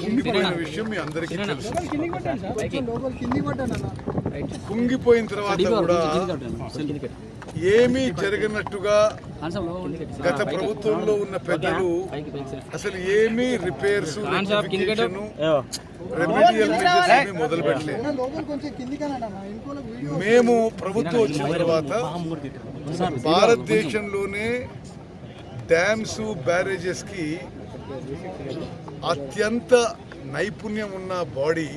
కుంగిపోయిన విషయం మీ అందరికీ తెలుసు. కుంగిపోయిన తర్వాత కూడా ఏమీ జరగనట్టుగా గత ప్రభుత్వంలో ఉన్న పెద్దలు అసలు ఏమీ రిపేర్స్ రెమెడియల్ మెజర్స్ ఏమీ మొదలు పెట్టలేదు. మేము ప్రభుత్వం వచ్చిన తర్వాత భారతదేశంలోనే డ్యామ్స్ బ్యారేజెస్కి అత్యంత నైపుణ్యం ఉన్న బాడీ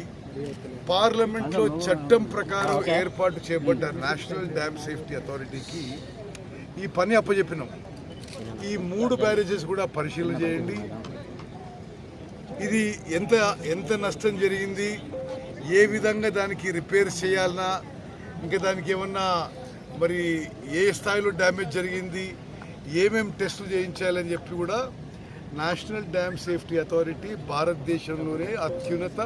పార్లమెంట్లో చట్టం ప్రకారం ఏర్పాటు చేయబడ్డ నేషనల్ డ్యామ్ సేఫ్టీ అథారిటీకి ఈ పని అప్పచెప్పినాం ఈ మూడు బ్యారేజెస్ కూడా పరిశీలన చేయండి. ఇది ఎంత ఎంత నష్టం జరిగింది ఏ విధంగా దానికి రిపేర్ చేయాలన్నా ఇంకా దానికి ఏమన్నా మరి ఏ స్థాయిలో డ్యామేజ్ జరిగింది ఏమేం టెస్టులు చేయించాలని చెప్పి కూడా నేషనల్ డ్యామ్ సేఫ్టీ అథారిటీ భారతదేశంలోనే అత్యున్నత.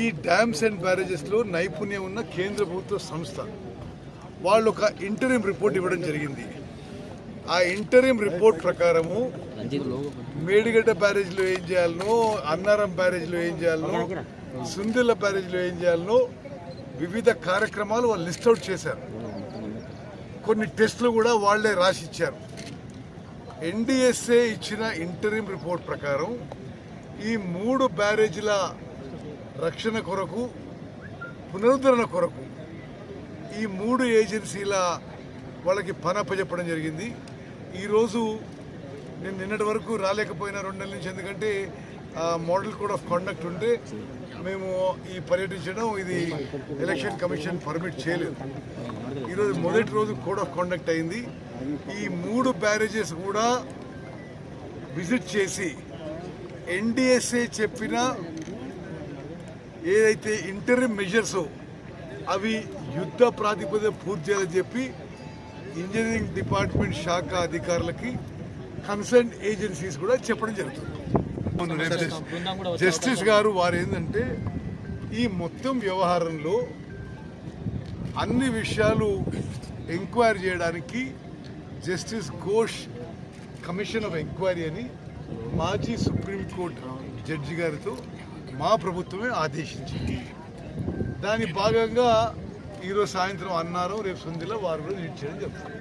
ఈ డ్యామ్స్ అండ్ బ్యారేజెస్లో నైపుణ్యం ఉన్న కేంద్ర ప్రభుత్వ సంస్థ. వాళ్ళు ఒక ఇంటరీమ్ రిపోర్ట్ ఇవ్వడం జరిగింది. ఆ ఇంటరీమ్ రిపోర్ట్ ప్రకారము మేడిగడ్డ బ్యారేజ్లో ఏం చేయాలనో అన్నారం బ్యారేజ్లో ఏం చేయాలనో సుందిల్ల బ్యారేజ్లో ఏం చేయాలనో వివిధ కార్యక్రమాలు వాళ్ళు లిస్ట్ అవుట్ చేశారు. కొన్ని టెస్టులు కూడా వాళ్ళే రాసిచ్చారు. ఎన్డిఎస్ఏ ఇచ్చిన ఇంటరిం రిపోర్ట్ ప్రకారం ఈ మూడు బ్యారేజీల రక్షణ కొరకు పునరుద్ధరణ కొరకు ఈ మూడు ఏజెన్సీల వాళ్ళకి పని జరిగింది. ఈరోజు నేను నిన్నటి వరకు రాలేకపోయినా రెండు నెలల నుంచి ఎందుకంటే మోడల్ కోడ్ ఆఫ్ కండక్ట్ ఉంటే మేము ఈ పర్యటించడం ఇది ఎలక్షన్ కమిషన్ పర్మిట్ చేయలేదు. ఈరోజు మొదటి రోజు కోడ్ ఆఫ్ కండక్ట్ అయింది. ఈ మూడు బ్యారేజెస్ కూడా విజిట్ చేసి ఎన్డిఎస్ఏ చెప్పిన ఏదైతే ఇంటర్మ్ మెజర్స్ అవి యుద్ధ ప్రాతిపదిక పూర్తి చేయాలని చెప్పి ఇంజనీరింగ్ డిపార్ట్మెంట్ శాఖ అధికారులకి కన్సర్న్ ఏజెన్సీస్ కూడా చెప్పడం జరుగుతుంది. జస్టిస్ గారు వారు ఏంటంటే ఈ మొత్తం వ్యవహారంలో అన్ని విషయాలు ఎంక్వైరీ చేయడానికి justice Ghosh commission of enquiry అని మాజీ సుప్రీంకోర్టు జడ్జి గారితో మా ప్రభుత్వమే ఆదేశించింది. దాని భాగంగా ఈరోజు సాయంత్రం అన్నారు రేపు సుందిలో వారు కూడా లీడ్ చేయడం చెప్తారు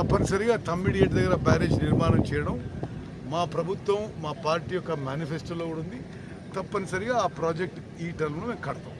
తప్పనిసరిగా తమ్మిడియేట్ దగ్గర బ్యారేజ్ నిర్మాణం చేయడం మా ప్రభుత్వం మా పార్టీ యొక్క మేనిఫెస్టోలో కూడా ఉంది. తప్పనిసరిగా ఆ ప్రాజెక్ట్ ఈ టర్మ్లో మేము కడతాం.